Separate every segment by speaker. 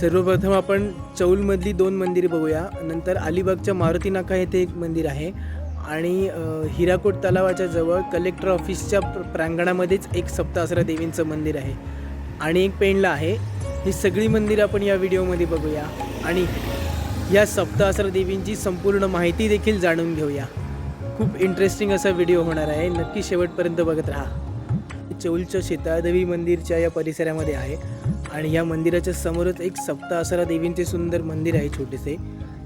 Speaker 1: सर्वप्रथम आपण चौलमधली दोन मंदिरे बघूया. नंतर अलिबागच्या मारुती नाका येथे एक मंदिर आहे. आणि हिराकोट तलावाच्या जवळ कलेक्टर ऑफिसच्या प्रांगणामध्येच एक सप्तासरा देवींचं मंदिर आहे. आणि एक पेंडला आहे. ही सगळी मंदिरं आपण या व्हिडिओमध्ये बघूया. आणि या सप्तासरा देवींची संपूर्ण माहिती देखील जाणून घेऊया. खूप इंटरेस्टिंग असा व्हिडिओ होणार आहे. नक्की शेवटपर्यंत बघत राहा. चौलच्या शीतळादेवी मंदिरच्या या परिसरामध्ये आहे. आणि या मंदिराच्या समोरच एक सप्तासरा देवींचे सुंदर मंदिर आहे छोटेसे.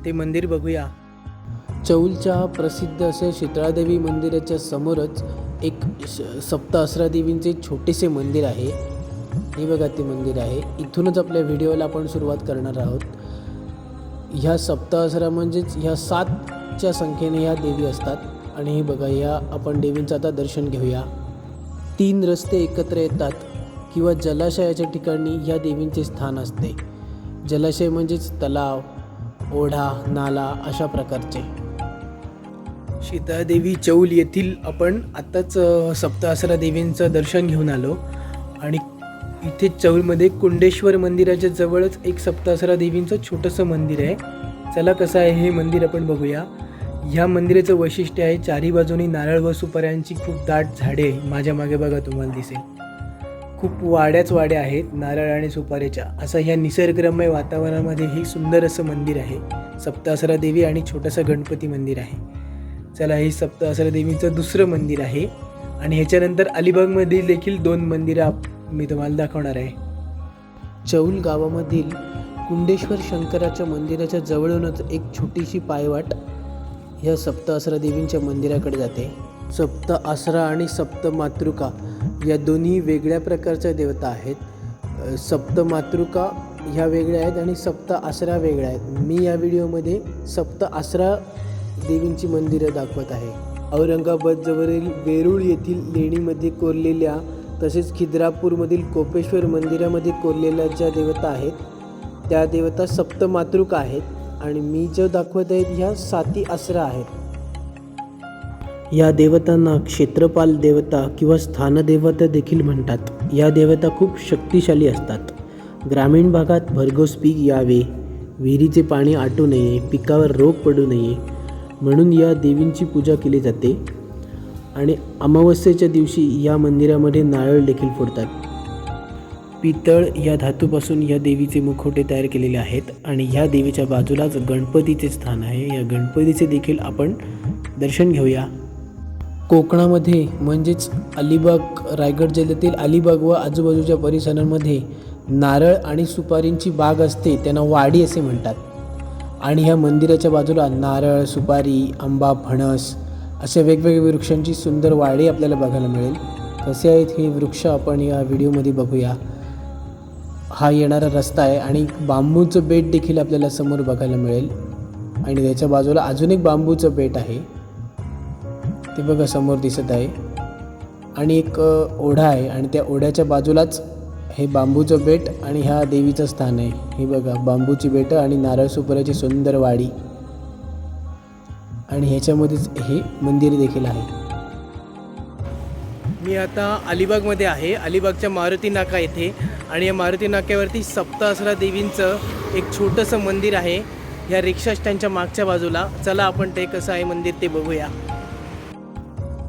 Speaker 1: ते मंदिर बघूया. चौलच्या प्रसिद्ध असे शीतळादेवी मंदिराच्या समोरच एक श- सप्तासरा देवींचे छोटेसे मंदिर आहे. हे बघा ते मंदिर आहे. इथूनच आपल्या व्हिडिओला आपण सुरुवात करणार आहोत. ह्या सप्तासरा म्हणजेच ह्या सातच्या संख्येने ह्या देवी असतात. आणि हे बघा या आपण देवींचं आता दर्शन घेऊया. तीन रस्ते एकत्र येतात. किंवा जलाशयाच्या ठिकाणी ह्या देवींचे स्थान असते. जलाशय म्हणजेच तलाव ओढा नाला अशा प्रकारचे. सीतादेवी चौल येथील आपण आत्ताच सप्तासरा देवींचं दर्शन घेऊन आलो. आणि इथे चौलमध्ये कुंडेश्वर मंदिराच्या जवळच एक सप्तासरा देवींचं छोटंसं मंदिर आहे. चला कसं आहे हे मंदिर आपण बघूया. ह्या मंदिराचं वैशिष्ट्य आहे चारी बाजूनी नारळ व सुपाऱ्यांची खूप दाट झाडे. माझ्या मागे बघा तुम्हाला दिसेल. खूप वाड्याच वाड्या आहेत नारळ आणि सुपारीच्या. असं ह्या निसर्गरम्य वातावरणामध्ये हे सुंदर असं मंदिर आहे. सप्तासरा देवी आणि छोटंसं गणपती मंदिर आहे. चला हे सप्तासरा देवीचं दुसरं मंदिर आहे. आणि ह्याच्यानंतर अलिबागमधील देखील दोन मंदिरं आप- मी तुम्हाला दाखवणार आहे. चौल गावामधील कुंडेश्वर शंकराच्या मंदिराच्या जवळूनच एक छोटीशी पायवाट ह्या सप्त आसरा देवींच्या मंदिराकडे जाते. सप्त आसरा आणि सप्त मातृका. या दोन्ही वेगळ्या प्रकारच्या देवता आहेत. सप्त मातृका ह्या वेगळ्या आहेत आणि सप्त आसरा वेगळ्या आहेत. मी या व्हिडिओमध्ये सप्त आसरा देवींची मंदिरं दाखवत आहे. औरंगाबाद जवळील वेरूळ येथील लेणीमध्ये कोरलेल्या तसेच खिद्रापूरमधील कोपेश्वर मंदिरामध्ये कोरलेल्या ज्या देवता आहेत त्या देवता सप्त मातृका आहेत आणि मी जो दाखवत आहेत ह्या साती आसरा आहेत. या देवतांना क्षेत्रपाल देवता किंवा स्थानदेवता देखील म्हणतात. या देवता खूप शक्तिशाली असतात. ग्रामीण भागात भरघोस पीक यावे विहिरीचे पाणी आटू नये पिकावर रोग पडू नये म्हणून या देवींची पूजा केली जाते. आणि अमावस्येच्या दिवशी या मंदिरामध्ये नारळ देखील फोडतात. पितळ या धातूपासून या देवीचे मुखवटे तयार केलेले आहेत आणि ह्या देवीच्या बाजूलाच गणपतीचे स्थान आहे. या गणपतीचे देखील आपण दर्शन घेऊया. कोकणामध्ये म्हणजेच अलिबाग रायगड जिल्ह्यातील अलिबाग व आजूबाजूच्या परिसरांमध्ये नारळ आणि सुपारींची बाग असते त्यांना वाडी असे म्हणतात. आणि ह्या मंदिराच्या बाजूला नारळ सुपारी आंबा फणस अशा वेगवेगळ्या वृक्षांची सुंदर वाडी आपल्याला बघायला मिळेल. कसे आहेत हे वृक्ष आपण या व्हिडिओमध्ये बघूया. हा येणारा रस्ता आहे आणि बांबूचं बेट देखील आपल्याला समोर बघायला मिळेल. आणि त्याच्या बाजूला अजून एक बांबूचं बेट आहे. ते बघा समोर दिसत आहे. आणि एक ओढा आहे आणि त्या ओढ्याच्या बाजूलाच हे बांबूचं बेट आणि ह्या देवीचं स्थान आहे. हे बघा बांबूची बेटं आणि नारळ सुपाऱ्याची सुंदर वाडी. आणि ह्याच्यामध्येच हे मंदिर देखील आहे. मी आता अलिबागमध्ये आहे. अलिबागच्या मारुती नाका येथे. आणि या मारुती नाक्यावरती सप्तासरा देवींचं एक छोटंसं मंदिर आहे. या रिक्षा स्टँडच्या मागच्या बाजूला. चला आपण ते कसं आहे मंदिर ते बघूया.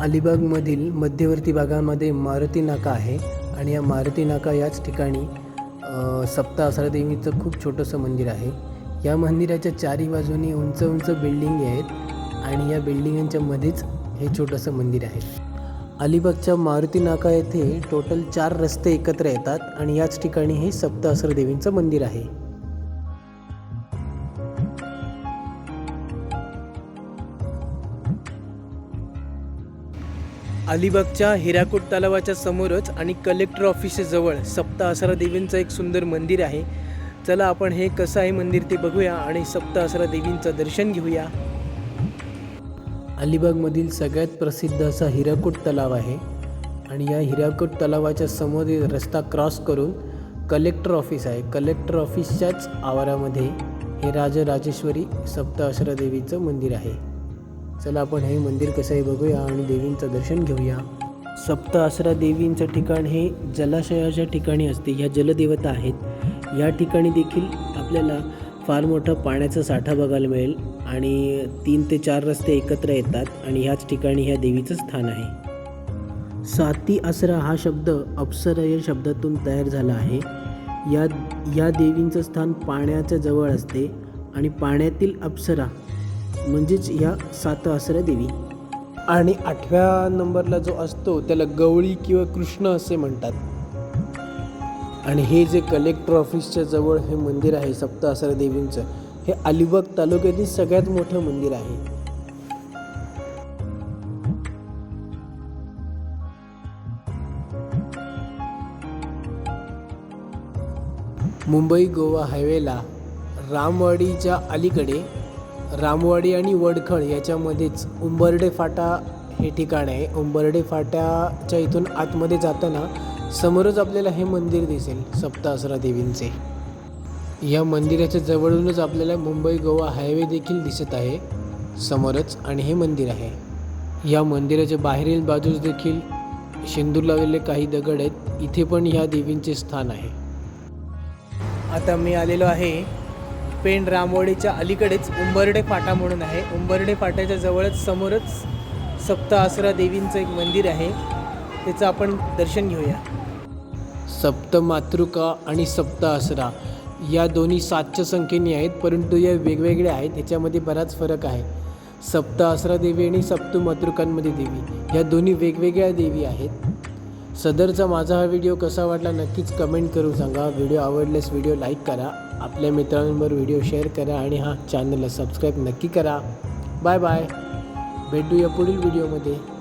Speaker 1: अलिबागमधील मध्यवर्ती भागामध्ये मारुती नाका आहे आणि या मारुती नाका याच ठिकाणी सप्ता सप्तासरा देवीचं खूप छोटंसं मंदिर आहे. या मंदिराच्या चारी बाजूनी उंच उंच बिल्डिंग आहेत आणि या बिल्डिंगांच्या मध्येच हे छोटंसं मंदिर आहे. अलिबागच्या मारुती नाका येथे टोटल चार रस्ते एकत्र येतात आणि याच ठिकाणी हे सप्तासर देवींचं मंदिर आहे. अलिबागच्या हिराकूट तलावाच्या समोरच आणि कलेक्टर ऑफिसजवळ सप्ताहसरा सप्त आसरा देवींचं एक सुंदर मंदिर आहे. चला आपण हे कसं आहे मंदिर ते बघूया आणि सप्त आसरा देवींचं दर्शन घेऊया. अलिबागमधील सगळ्यात प्रसिद्ध असा हिराकूट तलाव आहे आणि या हिराकोट तलावाच्या समोर रस्ता क्रॉस करून कलेक्टर ऑफिस आहे. कलेक्टर ऑफिसच्याच आवारामध्ये हे राजराजेश्वरी सप्त आसरा देवीचं मंदिर आहे. चला आपण हे मंदिर कसं आहे बघूया आणि देवींचं दर्शन घेऊया. सप्त आसरा देवींचं ठिकाण हे जलाशयाच्या ठिकाणी असते. ह्या जलदेवता आहेत. या ठिकाणी देखील आपल्याला फार मोठा पाण्याचा साठा बघायला मिळेल आणि तीन ते चार रस्ते एकत्र येतात आणि ह्याच ठिकाणी ह्या देवीचं स्थान आहे. साती आसरा हा शब्द अप्सरा या शब्दातून तयार झाला आहे. या या देवींचं स्थान पाण्याच्या जवळ असते आणि पाण्यातील अप्सरा म्हणजेच ह्या सात आसऱ्या देवी. आणि आठव्या नंबरला जो असतो त्याला गवळी किंवा कृष्ण असे म्हणतात. आणि हे जे कलेक्टर ऑफिसच्या जवळ हे मंदिर आहे सप्त आसऱ्या देवींचं हे अलिबाग तालुक्यातील सगळ्यात मोठं मंदिर आहे. मुंबई गोवा हायवेला रामवाडीच्या अलीकडे रामवाडी आणि वडखळ याच्यामध्येच उंबर्डे फाटा हे ठिकाण आहे. उंबर्डे फाट्याच्या इथून आतमध्ये जाताना समोरच आपल्याला हे मंदिर दिसेल सप्तासरा देवींचे. या मंदिराच्या जवळूनच आपल्याला मुंबई गोवा हायवे देखील दिसत आहे समोरच आणि हे मंदिर आहे. या मंदिराच्या बाहेरील बाजूस देखील शेंदूर लावलेले काही दगड आहेत. इथे पण ह्या देवींचे स्थान आहे. आता मी आलेलो आहे पेण रामवाडीच्या अलीकडेच उंबर्डे फाटा म्हणून आहे. उंबर्डे फाट्याच्या जवळच समोरच सप्त आसरा देवींचं एक मंदिर आहे. त्याचं आपण दर्शन घेऊया. सप्त मातृका आणि सप्त आसरा या दोन्ही सातच्या संख्येने आहेत परंतु या वेगवेगळ्या आहेत. याच्यामध्ये बराच फरक आहे. सप्त आसरा देवी आणि सप्त मातृकांमध्ये देवी. या दोन्ही वेगवेगळ्या देवी आहेत. सदरचा माझा हा व्हिडिओ कसा वाटला नक्कीच कमेंट करून सांगा. व्हिडिओ आवडल्यास व्हिडिओ लाईक करा आपल्या मित्रांबरोबर व्हिडिओ शेअर करा आणि हा चॅनलला सबस्क्राईब नक्की करा. Bye bye. भेटूया पुढील व्हिडिओमध्ये.